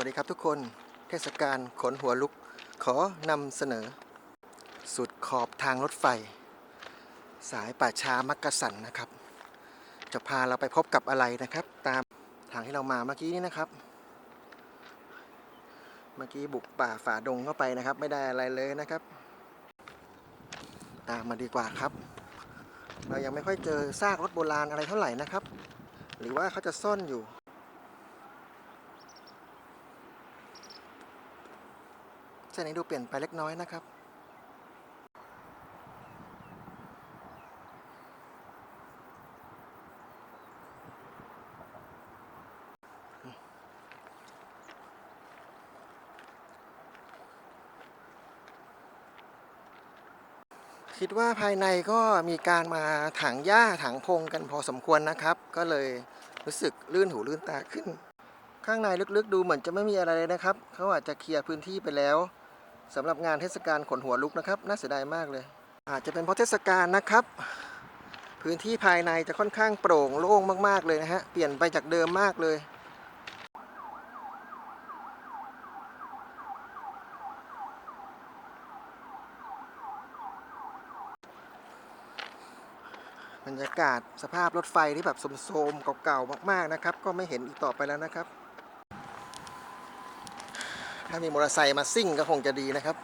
วัสดีครับทุกคน เทศกาลขนหัวลุก ขอนำเสนอ สุดขอบทางรถไฟ สายป่าช้ามักกะสันนะครับ จะพาเราไปพบกับอะไรนะครับ ตามทางที่เรามาเมื่อกี้นี้นะครับ เมื่อกี้บุกป่าฝ่าดงเข้าไปนะครับ ไม่ได้อะไรเลยนะครับ ตามมาดีกว่าครับ เรายังไม่ค่อยเจอซากรถโบราณอะไรเท่าไหร่นะครับ หรือว่าเขาจะซ่อนอยู่ เส้นนี้ดูเปลี่ยนไปเล็กน้อยนะครับ คิดว่าภายในก็มีการมาถางหญ้าถางพงกันพอสมควรนะครับ ก็เลยรู้สึกลื่นหูลื่นตาขึ้นข้างในลึกๆดูเหมือนจะไม่มีอะไรเลยนะครับ เขาอาจจะเคลียร์พื้นที่ไปแล้ว สำหรับงานเทศกาลขนหัวลุกนะครับ น่าเสียดายมากเลย อาจจะเป็นเพราะเทศกาลนะครับ พื้นที่ภายในจะค่อนข้างโปร่งโล่งมากๆเลยนะฮะ เปลี่ยนไปจากเดิมมากเลยบรรยากาศสภาพรถไฟที่แบบโทมๆเก่าๆมากๆนะครับ ก็ไม่เห็นอีกต่อไปแล้วนะครับ ถ้ามีมอเตอร์ไซค์มาซิ่งก็คงจะดีนะครับ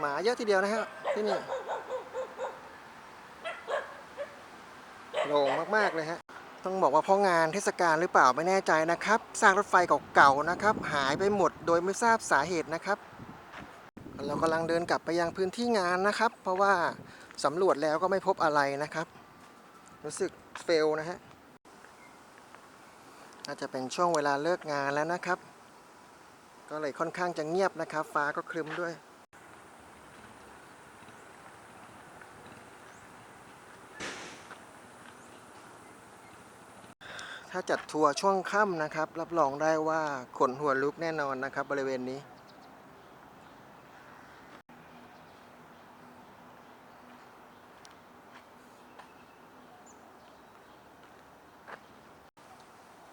หมาเยอะทีเดียวนะฮะที่นี่โล่งมาก ๆ เลยฮะ ต้องบอกว่าเพราะงานเทศกาลหรือเปล่าไม่แน่ใจนะครับซากรถไฟเก่าๆนะครับ หายไปหมดโดยไม่ทราบสาเหตุนะครับ เรากำลังเดินกลับไปยังพื้นที่งานนะครับ เพราะว่าสำรวจแล้วก็ไม่พบอะไรนะครับ รู้สึกเฟลนะฮะน่าจะเป็นช่วงเวลาเลิกงานแล้วนะครับ ก็เลยค่อนข้างจะเงียบนะครับ ฟ้าก็ครึ้มด้วย ถ้าจัดทัวร์ช่วงค่ำนะครับ รับรองได้ว่าขนหัวลุกแน่นอนนะครับ บริเวณนี้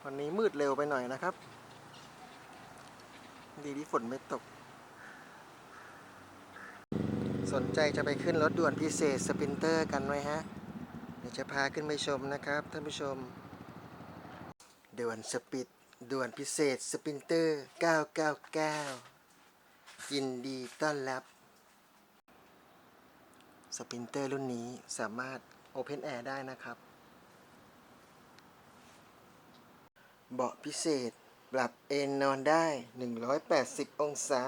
วันนี้มืดเร็วไปหน่อยนะครับ ดีที่ฝนไม่ตก สนใจจะไปขึ้นรถด่วนพิเศษสปินเตอร์กันไหมฮะ เดี๋ยวจะพาขึ้นไปชมนะครับท่านผู้ชม ด่วนสปิดด่วนพิเศษสปินเตอร์ 999 ยินดีต้อนรับ สปินเตอร์รุ่นนี้สามารถ Open Air ได้นะครับ เบาะพิเศษปรับเอนนอนได้ 180 องศา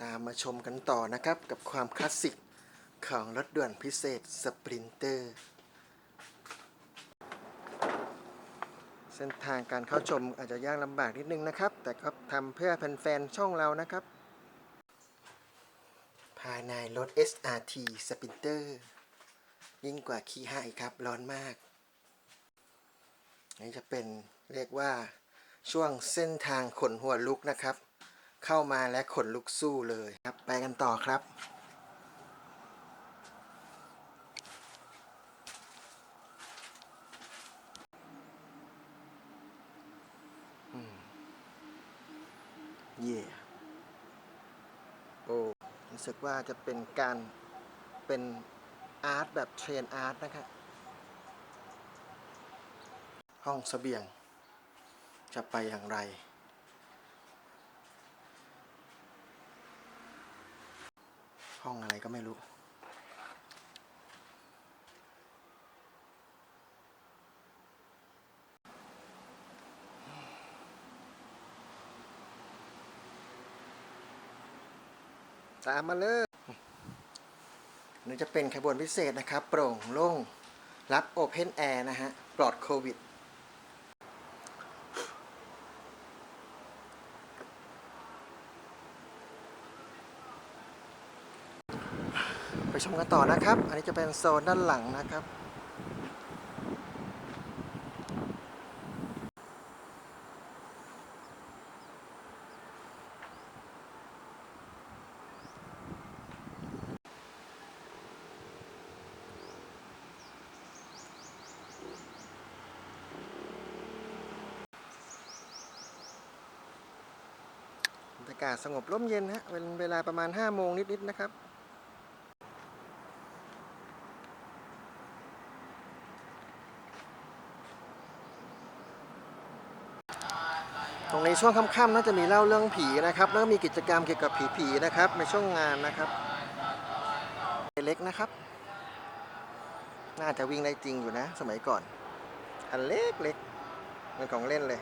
ตามมาชมกันต่อนะครับกับความคลาสสิกของรถด่วนพิเศษสปรินเตอร์ เส้นทางการเข้าชมอาจจะยากลำบากนิดนึงนะครับ แต่ก็ทำเพื่อแฟนๆช่องเรานะครับ ภายในรถ SRT Sprinter ยิ่งกว่าคีห้าอีกครับ ร้อนมาก นี่จะเป็นเรียกว่าช่วงเส้นทางขนหัวลุกนะครับ เข้ามาและขนลุกสู้เลยครับ ไปกันต่อครับ เย่โอ้รู้สึกว่าจะเป็นการเป็นอาร์ตแบบเทรนอาร์ตนะครับห้องเสบียง จะไปอย่างไร ห้องอะไรก็ไม่รู้ ตามมาเลยนี่จะเป็นขบวนพิเศษนะครับ โปร่งโล่งรับโอเพนแอร์นะฮะ ปลอดโควิดไปชมกันต่อนะครับ อันนี้จะเป็นโซนด้านหลังนะครับากาศสงบร่มเย็นฮะเป็นเวลาประมาณ 5 โมงนิด ๆ นะครับ ตรงในช่วงค่ำๆน่าจะมีเล่าเรื่องผีนะครับแล้วก็มีกิจกรรมเกี่ยวกับผีๆนะครับ ในช่วงงานนะครับเล็กนะครับ น่าจะวิ่งได้จริงอยู่นะ สมัยก่อน อันเล็กๆเป็นของเล่นเลย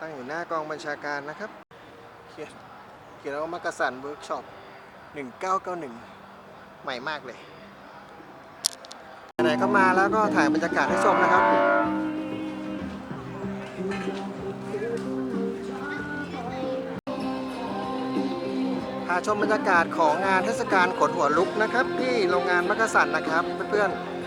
ตั้งอยู่หน้ากองบัญชาการนะครับ เขียนเขียนว่ามักกะสันเวิร์กช็อป1991 ใหม่มากเลยไหนก็มาแล้วก็ถ่ายบรรยากาศให้ชมนะครับพาชมบรรยากาศของงานเทศกาลขนหัวลุกนะครับ ที่โรงงานมักกะสันนะครับเพื่อนๆ